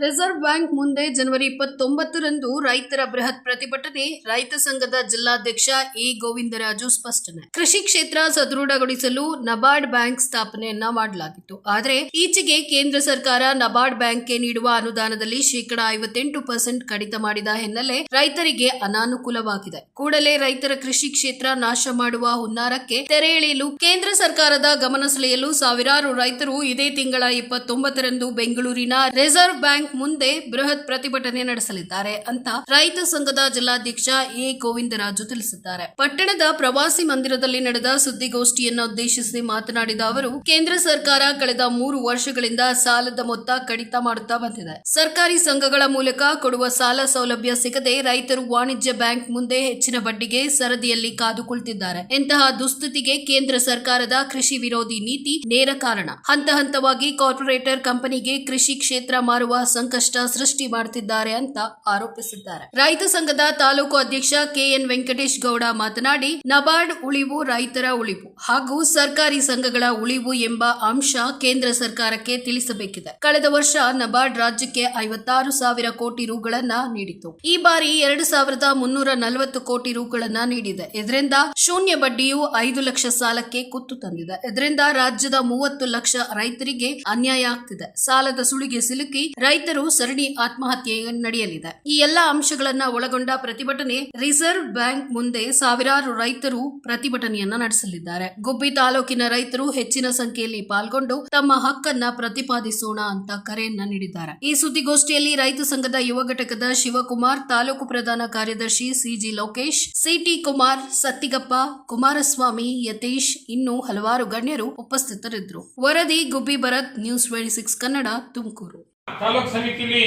Reserve bank ಮುಂದೆ ಜನವರಿ ಇಪ್ಪತ್ತೊಂಬತ್ತರಂದು ರೈತರ ಬೃಹತ್ ಪ್ರತಿಭಟನೆ, ರೈತ ಸಂಘದ ಜಿಲ್ಲಾಧ್ಯಕ್ಷ ಎ. ಗೋವಿಂದರಾಜು ಸ್ಪಷ್ಟನೆ. ಕೃಷಿ ಕ್ಷೇತ್ರ ಸದೃಢಗೊಳಿಸಲು ನಬಾರ್ಡ್ ಬ್ಯಾಂಕ್ ಸ್ಥಾಪನೆಯನ್ನ ಮಾಡಲಾಗಿತ್ತು. ಆದರೆ ಈಚೆಗೆ ಕೇಂದ್ರ ಸರ್ಕಾರ ನಬಾರ್ಡ್ ಬ್ಯಾಂಕ್ಗೆ ನೀಡುವ ಅನುದಾನದಲ್ಲಿ ಶೇಕಡಾ ಐವತ್ತೆಂಟು ಪರ್ಸೆಂಟ್ ಕಡಿತ ಮಾಡಿದ ಹಿನ್ನೆಲೆ ರೈತರಿಗೆ ಅನಾನುಕೂಲವಾಗಿದೆ. ಕೂಡಲೇ ರೈತರ ಕೃಷಿ ಕ್ಷೇತ್ರ ನಾಶ ಮಾಡುವ ಹುನ್ನಾರಕ್ಕೆ ತೆರೆ ಕೇಂದ್ರ ಸರ್ಕಾರದ ಗಮನ ಸೆಳೆಯಲು ಸಾವಿರಾರು ರೈತರು ಇದೇ ತಿಂಗಳ ಇಪ್ಪತ್ತೊಂಬತ್ತರಂದು ಬೆಂಗಳೂರಿನ ರಿಸರ್ವ್ ಬ್ಯಾಂಕ್ ಮುಂದೆ ಬೃಹತ್ ಪ್ರತಿಭಟನೆ ನಡೆಸಲಿದ್ದಾರೆ ಅಂತ ರೈತ ಸಂಘದ ಜಿಲ್ಲಾಧ್ಯಕ್ಷ ಎ. ಗೋವಿಂದರಾಜು ತಿಳಿಸಿದ್ದಾರೆ. ಪಟ್ಟಣದ ಪ್ರವಾಸಿ ಮಂದಿರದಲ್ಲಿ ನಡೆದ ಸುದ್ದಿಗೋಷ್ಠಿಯನ್ನು ಉದ್ದೇಶಿಸಿ ಮಾತನಾಡಿದ ಅವರು, ಕೇಂದ್ರ ಸರ್ಕಾರ ಕಳೆದ ಮೂರು ವರ್ಷಗಳಿಂದ ಸಾಲದ ಮೊತ್ತ ಕಡಿತ ಮಾಡುತ್ತಾ ಬಂದಿದೆ. ಸರ್ಕಾರಿ ಸಂಘಗಳ ಮೂಲಕ ಕೊಡುವ ಸಾಲ ಸೌಲಭ್ಯ ಸಿಗದೆ ರೈತರು ವಾಣಿಜ್ಯ ಬ್ಯಾಂಕ್ ಮುಂದೆ ಹೆಚ್ಚಿನ ಬಡ್ಡಿಗೆ ಸರದಿಯಲ್ಲಿ ಕಾದು ಕುಳಿತಿದ್ದಾರೆ ಇಂತಹ ದುಸ್ಥಿತಿಗೆ ಕೇಂದ್ರ ಸರ್ಕಾರದ ಕೃಷಿ ವಿರೋಧಿ ನೀತಿ ನೇರ ಕಾರಣ. ಹಂತ ಹಂತವಾಗಿ ಕಾರ್ಪೊರೇಟರ್ ಕಂಪನಿಗೆ ಕೃಷಿ ಕ್ಷೇತ್ರ ಮಾರುವ ಸಂಕಷ್ಟ ಸೃಷ್ಟಿ ಮಾಡುತ್ತಿದ್ದಾರೆ ಅಂತ ಆರೋಪಿಸಿದ್ದಾರೆ. ರೈತ ಸಂಘದ ತಾಲೂಕು ಅಧ್ಯಕ್ಷ ಕೆಎನ್ ವೆಂಕಟೇಶ್ ಗೌಡ ಮಾತನಾಡಿ, ನಬಾರ್ಡ್ ಉಳಿವು ರೈತರ ಉಳಿವು ಹಾಗೂ ಸರ್ಕಾರಿ ಸಂಘಗಳ ಉಳಿವು ಎಂಬ ಅಂಶ ಕೇಂದ್ರ ಸರ್ಕಾರಕ್ಕೆ ತಿಳಿಸಬೇಕಿದೆ. ಕಳೆದ ವರ್ಷ ನಬಾರ್ಡ್ ರಾಜ್ಯಕ್ಕೆ ಐವತ್ತಾರು ಸಾವಿರ ಕೋಟಿ ರುಗಳನ್ನ ನೀಡಿತು ಈ ಬಾರಿ ಎರಡು ಸಾವಿರದ ಮುನ್ನೂರ ನಲವತ್ತು ಕೋಟಿ ರುಗಳನ್ನ ನೀಡಿದೆ. ಇದರಿಂದ ಶೂನ್ಯ ಬಡ್ಡಿಯು ಐದು ಲಕ್ಷ ಸಾಲಕ್ಕೆ ಕುತ್ತು ತಂದಿದೆ. ಇದರಿಂದ ರಾಜ್ಯದ ಮೂವತ್ತು ಲಕ್ಷ ರೈತರಿಗೆ ಅನ್ಯಾಯ ಆಗ್ತಿದೆ. ಸಾಲದ ಸುಳಿಗೆ ಸಿಲುಕಿ ರೈತರು ಸರಣಿ ಆತ್ಮಹತ್ಯೆ ನಡೆಯಲಿದೆ. ಈ ಎಲ್ಲಾ ಅಂಶಗಳನ್ನ ಒಳಗೊಂಡ ಪ್ರತಿಭಟನೆ ರಿಸರ್ವ್ ಬ್ಯಾಂಕ್ ಮುಂದೆ ಸಾವಿರಾರು ರೈತರು ಪ್ರತಿಭಟನೆಯನ್ನ ನಡೆಸಲಿದ್ದಾರೆ. ಗುಬ್ಬಿ ತಾಲೂಕಿನ ರೈತರು ಹೆಚ್ಚಿನ ಸಂಖ್ಯೆಯಲ್ಲಿ ಪಾಲ್ಗೊಂಡು ತಮ್ಮ ಹಕ್ಕನ್ನ ಪ್ರತಿಪಾದಿಸೋಣ ಅಂತ ಕರೆಯನ್ನ ನೀಡಿದ್ದಾರೆ. ಈ ಸುದ್ದಿಗೋಷ್ಠಿಯಲ್ಲಿ ರೈತ ಸಂಘದ ಯುವ ಘಟಕದ ಶಿವಕುಮಾರ್, ತಾಲೂಕು ಪ್ರಧಾನ ಕಾರ್ಯದರ್ಶಿ ಸಿಜಿ ಲೋಕೇಶ್, ಸಿಟಿ ಕುಮಾರ್, ಸತ್ತಿಗಪ್ಪ, ಕುಮಾರಸ್ವಾಮಿ, ಯತೀಶ್ ಇನ್ನು ಹಲವಾರು ಗಣ್ಯರು ಉಪಸ್ಥಿತರಿದ್ದರು. ವರದಿ, Gubbi Bharath, news twenty six Kannada, Tumakuru. Taluk ಸಮಿತಿಲಿ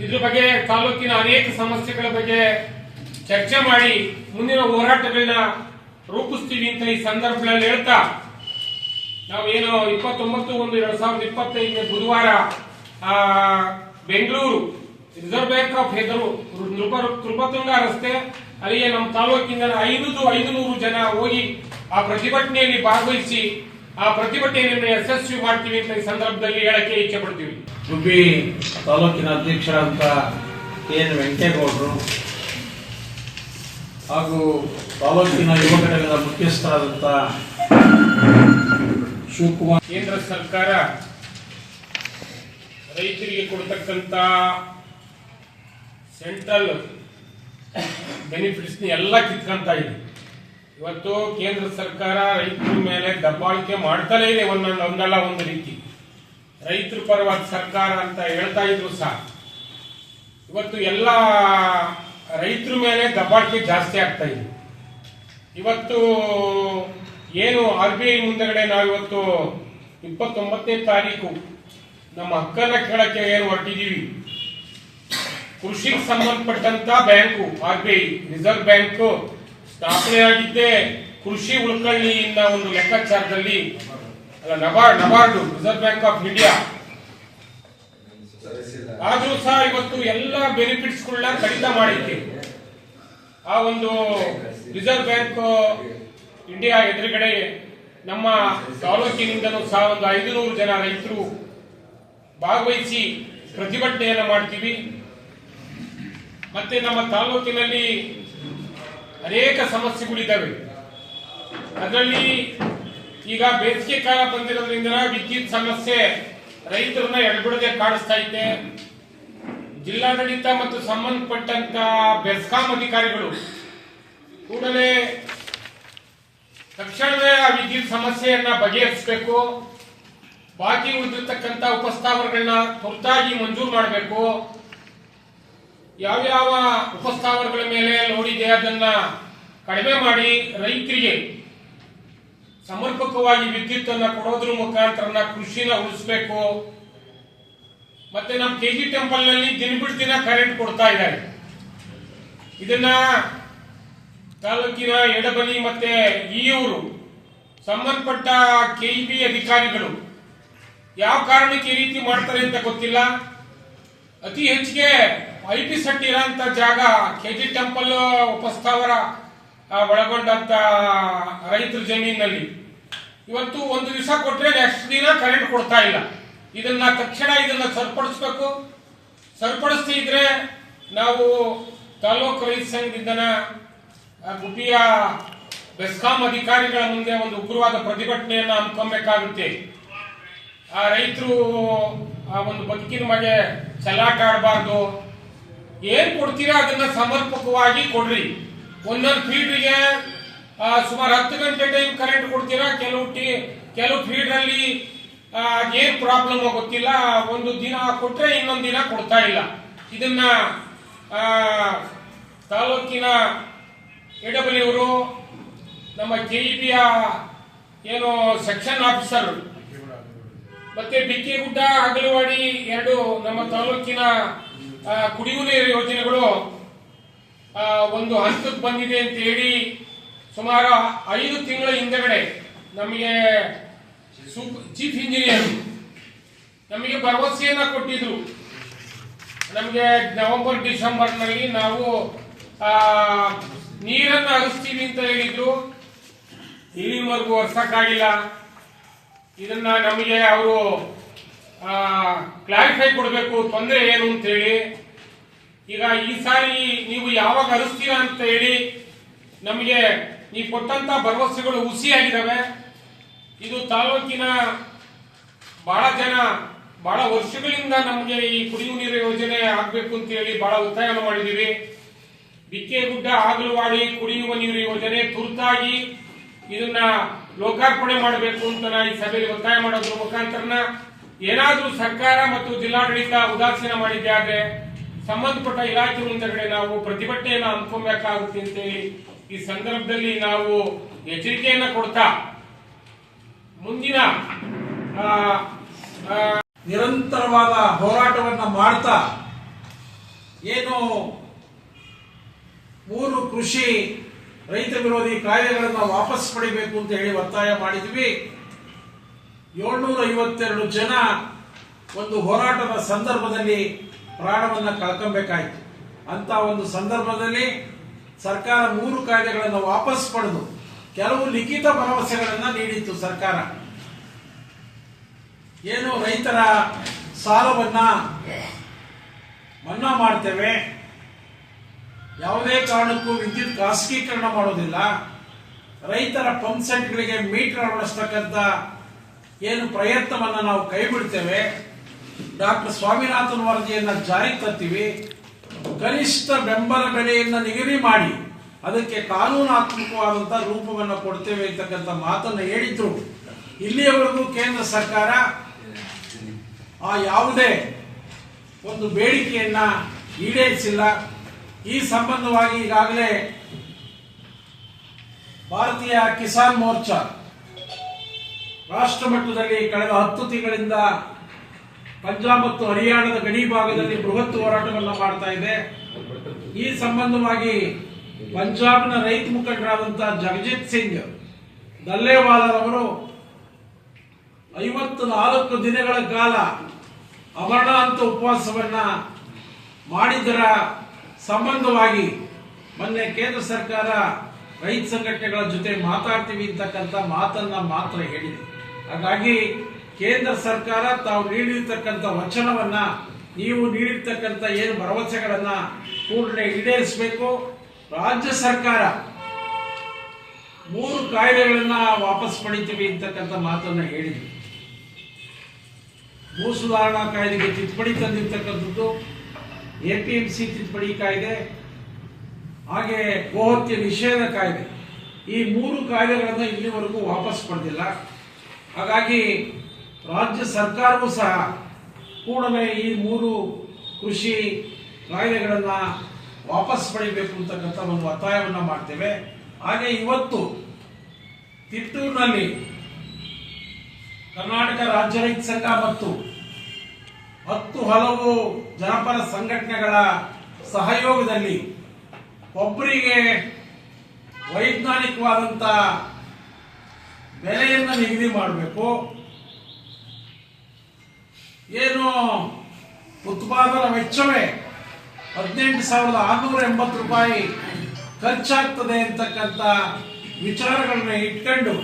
ಇದ್ರ ಬಗ್ಗೆ ತಾಲೂಕಿನ ಅನೇಕ ಸಮಸ್ಯೆಗಳ ಬಗ್ಗೆ ಚರ್ಚೆ ಮಾಡಿ ಮುಂದಿನ ಹೋರಾಟಗಳನ್ನ ರೂಪಿಸ್ತೀವಿ ಅಂತ ಈ ಸಂದರ್ಭದಲ್ಲಿ ಹೇಳ್ತಾ ನಾವೇನು ಇಪ್ಪತ್ತೊಂಬತ್ತು ಒಂದು ಎರಡ್ ಸಾವಿರದ ಇಪ್ಪತ್ತೈದನೇ ಬುಧವಾರ ಬೆಂಗಳೂರು ರಿಸರ್ವ್ ಬ್ಯಾಂಕ್ ಆಫ್ ಹೆದರು ತೃಪತುಂಗ ರಸ್ತೆ ಅಲ್ಲಿಗೆ ನಮ್ಮ ತಾಲೂಕಿನ ಐದು ನೂರು ಜನ ಹೋಗಿ ಆ ಪ್ರತಿಭಟನೆಯಲ್ಲಿ ಭಾಗವಹಿಸಿ ಆ ಪ್ರತಿಭಟನೆಯನ್ನು ಯಶಸ್ವಿ ಮಾಡ್ತೀವಿ ಅಂತ ಈ ಸಂದರ್ಭದಲ್ಲಿ ಹೇಳಕ್ಕೆ ಇಚ್ಛೆ ಪಡ್ತೀವಿ. ಉಡುಪಿ ತಾಲೂಕಿನ ಅಧ್ಯಕ್ಷರಾದಂಥ ಕೆ ಎನ್ ವೆಂಕಟೇಗೌಡರು ಹಾಗೂ ತಾಲೂಕಿನ ಯುವ ಘಟಕದ ಮುಖ್ಯಸ್ಥರಾದಂಥ ಶಿವಕುಮಾರ್ ಕೇಂದ್ರ ಸರ್ಕಾರ ರೈತರಿಗೆ ಕೊಡ್ತಕ್ಕಂತ ಸೆಂಟ್ರಲ್ ಬೆನಿಫಿಟ್ಸ್ ಎಲ್ಲ ಕಿತ್ಕೊಂತ ಇದೆ. ಇವತ್ತು ಕೇಂದ್ರ ಸರ್ಕಾರ ರೈತರ ಮೇಲೆ ದಬ್ಬಾಳಿಕೆ ಮಾಡ್ತಲೇ ಇದೆ ಒಂದೊಂದು ಒಂದಲ್ಲ ಒಂದು ರೀತಿ. ರೈತರ ಪರವಾದ ಸರ್ಕಾರ ಅಂತ ಹೇಳ್ತಾ ಇದ್ರು ಸಹ. ಇವತ್ತು ಎಲ್ಲ ರೈತರ ಮೇಲೆ ದಬ್ಬಾಳಿಕೆ ಜಾಸ್ತಿ ಆಗ್ತಾ ಇದೆ. ಇವತ್ತು ಏನು ಆರ್ ಬಿ ಐ ಮುಂದಗಡೆ ನಾವಿವತ್ತು ಇಪ್ಪತ್ತೊಂಬತ್ತನೇ ತಾರೀಕು ನಮ್ಮ ಹಕ್ಕನ್ನ ಕೇಳಕ್ಕೆ ಏನು ಹೊರಟಿದೀವಿ ಕೃಷಿಗೆ ಸಂಬಂಧಪಟ್ಟಂತ bank, R B I, reserve bank ಸ್ಥಾಪನೆ ಆಗಿದ್ದೇ ಕೃಷಿ ಉಳ್ಕಳ್ಳಿಯಿಂದ ಒಂದು ಲೆಕ್ಕಾಚಾರದಲ್ಲಿ NABARD, NABARD, reserve bank of India. ಆದ್ರೂ ಸಹ ಇವತ್ತು ಎಲ್ಲ ಬೆನಿಫಿಟ್ಸ್ ಗಳನ್ನ ಕಡಿತ ಮಾಡಿದ್ವಿ. ಆ ಒಂದು ರಿಸರ್ವ್ ಬ್ಯಾಂಕ್ ಇಂಡಿಯಾ ಎದುರುಗಡೆ ನಮ್ಮ ತಾಲೂಕಿನಿಂದಲೂ ಸಹ ಒಂದು ಐದುನೂರು ಜನ ರೈತರು ಭಾಗವಹಿಸಿ ಪ್ರತಿಭಟನೆಯನ್ನು ಮಾಡ್ತೀವಿ. ಮತ್ತೆ ನಮ್ಮ ತಾಲೂಕಿನಲ್ಲಿ ಅನೇಕ ಸಮಸ್ಯೆಗಳಿದ್ದಾವೆ. ಅದರಲ್ಲಿ ಈಗ ಬೇಸಿಗೆ ಕಾಲ ಬಂದಿರೋದ್ರಿಂದ ವಿದ್ಯುತ್ ಸಮಸ್ಯೆ, ರೈತರನ್ನ ಎಡಬಿಡದೆ ಕಾಡಿಸ್ತಾ ಇದೆ ಜಿಲ್ಲಾಡಳಿತ ಮತ್ತು ಸಂಬಂಧಪಟ್ಟಂತ ಬೆಸ್ಕಾಂ ಅಧಿಕಾರಿಗಳು ಕೂಡಲೇ ತಕ್ಷಣವೇ ಆ ವಿದ್ಯುತ್ ಸಮಸ್ಯೆಯನ್ನ ಬಗೆಹರಿಸಬೇಕು. ಬಾಕಿ ಉಳಿದಿರ್ತಕ್ಕಂಥ ಉಪಸ್ಥಾವರಗಳನ್ನ ತುರ್ತಾಗಿ ಮಂಜೂರು ಮಾಡಬೇಕು. ಯಾವ್ಯಾವ ಉಪಸ್ಥಾವರಗಳ ಮೇಲೆ ಲೋಡ್ ಇದೆ ಅದನ್ನ ಕಡಿಮೆ ಮಾಡಿ ರೈತರಿಗೆ ಸಮರ್ಪಕವಾಗಿ ವಿದ್ಯುತ್ ಅನ್ನ ಕೊಡೋದ್ರ ಮುಖಾಂತರ ಕೃಷಿನ ಉಳಿಸ್ಬೇಕು. ಮತ್ತೆ ನಮ್ಮ ಕೆ ಜಿ ಟೆಂಪಲ್ನಲ್ಲಿ ದಿನ ಬಿಟ್ಟು ದಿನ ಕರೆಂಟ್ ಕೊಡ್ತಾ ಇದ್ದಾರೆ. ಇದನ್ನ ತಾಲೂಕಿನ ಎಡಬಲಿ ಮತ್ತೆ ಈಯೂರು ಸಂಬಂಧಪಟ್ಟ ಕೆಇಬಿ ಅಧಿಕಾರಿಗಳು ಯಾವ ಕಾರಣಕ್ಕೆ ಈ ರೀತಿ ಮಾಡ್ತಾರೆ ಅಂತ ಗೊತ್ತಿಲ್ಲ. ಅತಿ ಹೆಚ್ಚಿಗೆ ಐ ಸೆಟ್ ಇರೋಂಥ ಜಾಗ ಕೆ ಜಿ ಟೆಂಪಲ್ ಉಪಸ್ಥಾವರ ಒಳಗೊಂಡಂತ ರೈತರ ಜಮೀನಲ್ಲಿ ಇವತ್ತು ಒಂದು ದಿವಸ ಕೊಟ್ಟರೆ ನೆಕ್ಸ್ಟ್ ದಿನ ಕರೆಂಟ್ ಕೊಡ್ತಾ ಇಲ್ಲ. ಇದನ್ನ ತಕ್ಷಣ ಇದನ್ನ ಸರಿಪಡಿಸ್ಬೇಕು. ಸರಿಪಡಿಸ್ತಿದ್ರೆ ನಾವು ತಾಲೂಕು ರೈತ ಸಂಘದಿಂದನ ಆ, ಗುಬ್ಬಿಯ ಬೆಸ್ಕಾಂ ಅಧಿಕಾರಿಗಳ ಮುಂದೆ ಒಂದು ಉಗ್ರವಾದ ಪ್ರತಿಭಟನೆಯನ್ನು ಹಮ್ಮಿಕೊಬೇಕಾಗುತ್ತೆ ಆ ರೈತರು ಆ ಒಂದು ಬದುಕಿನ ಬಗ್ಗೆ ಚಲಾಟ ಆಡಬಾರ್ದು. ಏನ್ ಕೊಡ್ತೀರಾ ಅದನ್ನ ಸಮರ್ಪಕವಾಗಿ ಕೊಡ್ರಿ. ಒಂದೊಂದು ಫೀಲ್ಡ್ಗೆ ಸುಮಾರು ಹತ್ತು ಗಂಟೆ ಟೈಮ್ ಕರೆಂಟ್ ಕೊಡ್ತೀರಾ? ಕೆಲವು ಟಿ, ಕೆಲವು ಫೀಲ್ಡ್ ಅಲ್ಲಿ ಏನ್ ಪ್ರಾಬ್ಲಮ್ ಗೊತ್ತಿಲ್ಲ. ಒಂದು ದಿನ ಕೊಟ್ರೆ ಇನ್ನೊಂದು ದಿನ ಕೊಡ್ತಾ ಇಲ್ಲ. ಇದನ್ನ ತಾಲೂಕಿನ ಎಡಬಲಿಯವರು ನಮ್ಮ ಕೆಇಬಿಯ ಏನು ಸೆಕ್ಷನ್ ಆಫೀಸರ್ ಮತ್ತೆ ಬಿಕ್ಕಿಗುಡ್ಡ, ಅಗಲವಾಡಿ ಎರಡು, ನಮ್ಮ ತಾಲೂಕಿನ ಕುಡಿಯುವ ನೀರು ಯೋಜನೆಗಳು ಒಂದು ಹಂತಕ್ಕೆ ಬಂದಿದೆ ಅಂತ ಹೇಳಿ ಸುಮಾರು ಐದು ತಿಂಗಳ ಹಿಂದೆಗಡೆ ನಮಗೆ ಚೀಫ್ ಇಂಜಿನಿಯರ್ ನಮಗೆ ಭರವಸೆಯನ್ನ ಕೊಟ್ಟಿದ್ರು. ನಮಗೆ ನವೆಂಬರ್ ಡಿಸೆಂಬರ್ನಲ್ಲಿ ನಾವು ನೀರನ್ನು ಹರಿಸ್ತೀವಿ ಅಂತ ಹೇಳಿದ್ರು. ಇಲ್ಲಿವರೆಗೂ ವರ್ಷಕ್ಕಾಗಿಲ್ಲ ಇದನ್ನ ನಮಗೆ ಅವರು ಕ್ಲಾರಿಫೈ ಕೊಡಬೇಕು, ತೊಂದರೆ ಏನು ಅಂತ ಹೇಳಿ ಈಗ ಈ ಸಾರಿ ನೀವು ಯಾವಾಗ ಹರಿಸ್ತೀರಾ ಅಂತ ಹೇಳಿ ನಮಗೆ ನೀವು ಕೊಟ್ಟಂತ ಭರವಸೆಗಳು ಹುಸಿಯಾಗಿದ್ದಾವೆ ಇದು ತಾಲೂಕಿನ ಬಹಳ ಜನ, ಬಹಳ ವರ್ಷಗಳಿಂದ ನಮಗೆ ಈ ಕುಡಿಯುವ ನೀರು ಯೋಜನೆ ಆಗ್ಬೇಕು ಅಂತ ಹೇಳಿ ಬಹಳ ಒತ್ತಾಯ ಮಾಡಿದೀವಿ. ಬಿಕ್ಕೆಗುಡ್ಡ, ಆಗಲುವಾಡಿ ಕುಡಿಯುವ ನೀರು ಯೋಜನೆ ತುರ್ತಾಗಿ ಇದನ್ನ ಲೋಕಾರ್ಪಣೆ ಮಾಡಬೇಕು ಅಂತ ನಾ ಈ ಸಭೆಯಲ್ಲಿ ಒತ್ತಾಯ ಮಾಡೋದ್ರ ಮುಖಾಂತರನ ಏನಾದರೂ ಸರ್ಕಾರ ಮತ್ತು ಜಿಲ್ಲಾಡಳಿತ ಉದಾಸೀನ ಮಾಡಿದ್ದೆ ಆದ್ರೆ ಸಂಬಂಧಪಟ್ಟ ಇಲಾಖೆ ಮುಂದಗಡೆ ನಾವು ಪ್ರತಿಭಟನೆಯನ್ನ ಅಂತ ಹೇಳಿ ಈ ಸಂದರ್ಭದಲ್ಲಿ ನಾವು ಎಚ್ಚರಿಕೆಯನ್ನ ಕೊಡ್ತಾ ಮುಂದಿನ ನಿರಂತರವಾದ ಹೋರಾಟವನ್ನ ಮಾಡ್ತಾ ಏನು ಮೂರು ಕೃಷಿ ರೈತ ವಿರೋಧಿ ಕಾಯ್ದೆಗಳನ್ನು ವಾಪಸ್ ಪಡಿಬೇಕು ಅಂತ ಹೇಳಿ ಒತ್ತಾಯ ಮಾಡಿದ್ವಿ. ಏಳ್ನೂರ ಐವತ್ತೆರಡು ಜನ ಒಂದು ಹೋರಾಟದ ಸಂದರ್ಭದಲ್ಲಿ ಪ್ರಾಣವನ್ನು ಕಳ್ಕೊಬೇಕಾಯಿತು. ಅಂತ ಒಂದು ಸಂದರ್ಭದಲ್ಲಿ ಸರ್ಕಾರ ಮೂರು ಕಾಯ್ದೆಗಳನ್ನು ವಾಪಸ್ ಪಡೆದು ಕೆಲವು ಲಿಖಿತ ಭರವಸೆಗಳನ್ನ ನೀಡಿತ್ತು ಸರ್ಕಾರ. ಏನು ರೈತರ ಸಾಲವನ್ನ ಮನ್ನಾ ಮಾಡ್ತೇವೆ ಯಾವುದೇ ಕಾರಣಕ್ಕೂ ವಿದ್ಯುತ್ ಖಾಸಗೀಕರಣ ಮಾಡೋದಿಲ್ಲ. ರೈತರ ಪಂಪ್ ಸೆಟ್ಗಳಿಗೆ ಮೀಟರ್ ಅಳವಡಿಸತಕ್ಕಂತ ಏನು ಪ್ರಯತ್ನವನ್ನು ನಾವು ಕೈ ಬಿಡ್ತೇವೆ ಡಾಕ್ಟರ್ ಸ್ವಾಮಿನಾಥನ್ ವರದಿಯನ್ನ ಜಾರಿಗೆ ತರ್ತೀವಿ. ಕನಿಷ್ಠ ಬೆಂಬಲ ಬೆಲೆಯನ್ನ ನಿಗದಿ ಮಾಡಿ ಅದಕ್ಕೆ ಕಾನೂನಾತ್ಮಕವಾದಂತಹ ರೂಪವನ್ನು ಕೊಡ್ತೇವೆ ಅಂತಕ್ಕಂಥ ಮಾತನ್ನು ಹೇಳಿದ್ರು. ಇಲ್ಲಿಯವರೆಗೂ ಕೇಂದ್ರ ಸರ್ಕಾರ ಆ ಯಾವುದೇ ಒಂದು ಬೇಡಿಕೆಯನ್ನ ಈಡೇರಿಸಿಲ್ಲ. ಈ ಸಂಬಂಧವಾಗಿ ಈಗಾಗಲೇ ಭಾರತೀಯ ಕಿಸಾನ್ ಮೋರ್ಚಾ ರಾಷ್ಟ್ರ ಮಟ್ಟದಲ್ಲಿ ಕಳೆದ ಹತ್ತು ತಿಂಗಳಿಂದ ಪಂಜಾಬ್ ಮತ್ತು ಹರಿಯಾಣದ ಗಡಿ ಭಾಗದಲ್ಲಿ ಬೃಹತ್ ಹೋರಾಟವನ್ನು ಮಾಡ್ತಾ ಇದೆ. ಈ ಸಂಬಂಧವಾಗಿ ಪಂಜಾಬ್ನ ರೈತ ಮುಖಂಡರಾದಂತಹ ಜಗಜಿತ್ ಸಿಂಗ್ ದಲ್ಲೇವಾಲರವರು ಐವತ್ತು ನಾಲ್ಕು ದಿನಗಳ ಕಾಲ ಅಮರಣಾಂತ ಉಪವಾಸವನ್ನ ಮಾಡಿದ್ದರ ಸಂಬಂಧವಾಗಿ ಮೊನ್ನೆ ಕೇಂದ್ರ ಸರ್ಕಾರ ರೈತ ಸಂಘಟನೆಗಳ ಜೊತೆ ಮಾತಾಡ್ತೀವಿ ಅಂತಕ್ಕಂಥ ಮಾತನ್ನ ಮಾತ್ರ ಹೇಳಿದೆ. ಹಾಗಾಗಿ ಕೇಂದ್ರ ಸರ್ಕಾರ ತಾವು ನೀಡಿರ್ತಕ್ಕಂಥ ವಚನವನ್ನ, ನೀವು ನೀಡಿರ್ತಕ್ಕಂಥ ಏನು ಭರವಸೆಗಳನ್ನ ಕೂಡಲೇ ಈಡೇರಿಸಬೇಕು. ರಾಜ್ಯ ಸರ್ಕಾರ ಮೂರು ಕಾಯ್ದೆಗಳನ್ನ ವಾಪಸ್ ಪಡಿತೀವಿ ಅಂತಕ್ಕಂಥ ಮಾತನ್ನ ಹೇಳಿದ್ವಿ ಭೂ ಸುಧಾರಣಾ ಕಾಯ್ದೆಗೆ ತಿದ್ದುಪಡಿ ತಂದಿರ್ತಕ್ಕಂಥದ್ದು ಎಪಿಎಂಸಿ ತಿದ್ದುಪಡಿ ಕಾಯ್ದೆ, ಹಾಗೆ ಗೋಹತ್ಯೆ ನಿಷೇಧ ಕಾಯ್ದೆ, ಈ ಮೂರು ಕಾಯ್ದೆಗಳನ್ನು ಇಲ್ಲಿವರೆಗೂ ವಾಪಸ್ ಪಡೆದಿಲ್ಲ. ಹಾಗಾಗಿ ರಾಜ್ಯ ಸರ್ಕಾರವೂ ಸಹ ಕೂಡಲೇ ಈ ಮೂರು ಕೃಷಿ ಕಾಯ್ದೆಗಳನ್ನು ವಾಪಸ್ ಪಡಿಬೇಕು ಅಂತಕ್ಕಂಥ ಒಂದು ಒತ್ತಾಯವನ್ನು ಮಾಡ್ತೇವೆ. ಹಾಗೆ ಇವತ್ತು ತಿಟ್ಟೂರಿನಲ್ಲಿ ಕರ್ನಾಟಕ ರಾಜ್ಯ ರೈತ ಸಂಘ ಮತ್ತು ಹತ್ತು ಹಲವು ಜನಪರ ಸಂಘಟನೆಗಳ ಸಹಯೋಗದಲ್ಲಿ ಒಬ್ಬರಿಗೆ ವೈಜ್ಞಾನಿಕವಾದಂತ ಬೆಲೆಯನ್ನು ನಿಗದಿ ಮಾಡಬೇಕು. ಏನು ಉತ್ಪಾದನಾ ವೆಚ್ಚವೇ ಹದಿನೆಂಟು ಸಾವಿರದ ಆರುನೂರ ಎಂಬತ್ತು ರೂಪಾಯಿ ಖರ್ಚಾಗ್ತದೆ ಅಂತಕ್ಕಂಥ ವಿಚಾರಗಳನ್ನ ಇಟ್ಕೊಂಡು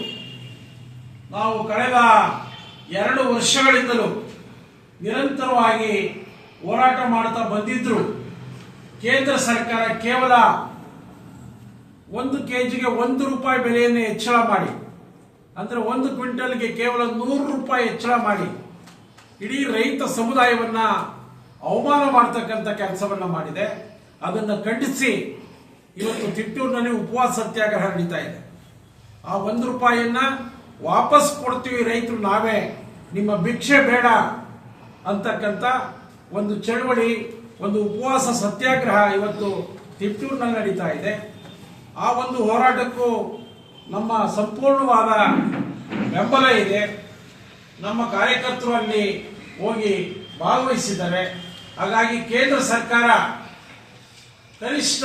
ನಾವು ಕಳೆದ ಎರಡು ವರ್ಷಗಳಿಂದಲೂ ನಿರಂತರವಾಗಿ ಹೋರಾಟ ಮಾಡ್ತಾ ಬಂದಿದ್ರು. ಕೇಂದ್ರ ಸರ್ಕಾರ ಕೇವಲ ಒಂದು ಕೆಜಿಗೆ ಒಂದು ರೂಪಾಯಿ ಬೆಲೆಯನ್ನು ಹೆಚ್ಚಳ ಮಾಡಿ. ಅಂದರೆ ಒಂದು ಕ್ವಿಂಟಲ್ಗೆ ಕೇವಲ ನೂರು ರೂಪಾಯಿ ಹೆಚ್ಚಳ ಮಾಡಿ. ಇಡೀ ರೈತ ಸಮುದಾಯವನ್ನ ಅವಮಾನ ಮಾಡ್ತಕ್ಕಂಥ ಕೆಲಸವನ್ನ ಮಾಡಿದೆ. ಅದನ್ನು ಖಂಡಿಸಿ ಇವತ್ತು ತಿಟ್ಟೂರಿನಲ್ಲಿ ಉಪವಾಸ ಸತ್ಯಾಗ್ರಹ ನಡೀತಾ ಇದೆ. ಆ ಒಂದು ರೂಪಾಯಿಯನ್ನ ವಾಪಸ್ ಕೊಡ್ತೀವಿ ರೈತರು, ನಾವೇ. ನಿಮ್ಮ ಭಿಕ್ಷೆ ಬೇಡ. ಅಂತಕ್ಕಂಥ ಒಂದು ಚಳವಳಿ, ಒಂದು ಉಪವಾಸ ಸತ್ಯಾಗ್ರಹ ಇವತ್ತು ತಿಪ್ಟೂರಿನಲ್ಲಿ ನಡೀತಾ ಇದೆ. ಆ ಒಂದು ಹೋರಾಟಕ್ಕೂ ನಮ್ಮ ಸಂಪೂರ್ಣವಾದ ಬೆಂಬಲ ಇದೆ. ನಮ್ಮ ಕಾರ್ಯಕರ್ತರು ಅಲ್ಲಿ ಹೋಗಿ ಭಾಗವಹಿಸಿದ್ದಾರೆ. ಹಾಗಾಗಿ ಕೇಂದ್ರ ಸರ್ಕಾರ ಕನಿಷ್ಠ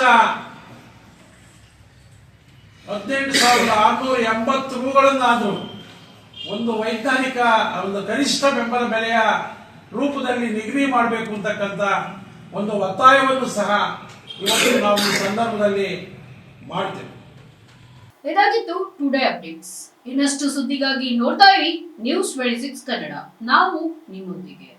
ಹದಿನೆಂಟು ಸಾವಿರದ ಆರುನೂರ ಎಂಬತ್ತು ರೂಗಳನ್ನಾದರೂ ಒಂದು ವೈಜ್ಞಾನಿಕ ಒಂದು ಕನಿಷ್ಠ ಬೆಂಬಲ ಬೆಲೆಯ ರೂಪದಲ್ಲಿ ನಿಗದಿ ಮಾಡಬೇಕು ಅಂತಕ್ಕಂಥ ಒಂದು ಒತ್ತಾಯವನ್ನು ಸಹ ಇವತ್ತು ನಾವು ಈ ಸಂದರ್ಭದಲ್ಲಿ ಮಾಡ್ತೇವೆ. ಇದಾಗಿತ್ತು ಟುಡೇ ಅಪ್ಡೇಟ್ಸ್ ಇನ್ನಷ್ಟು ಸುದ್ದಿಗಾಗಿ ನೋಡ್ತಾ ಇರಿ ನ್ಯೂಸ್ ಟ್ವೆಂಟಿ ಸಿಕ್ಸ್ ಕನ್ನಡ ನಾವು ನಿಮ್ಮೊಂದಿಗೆ.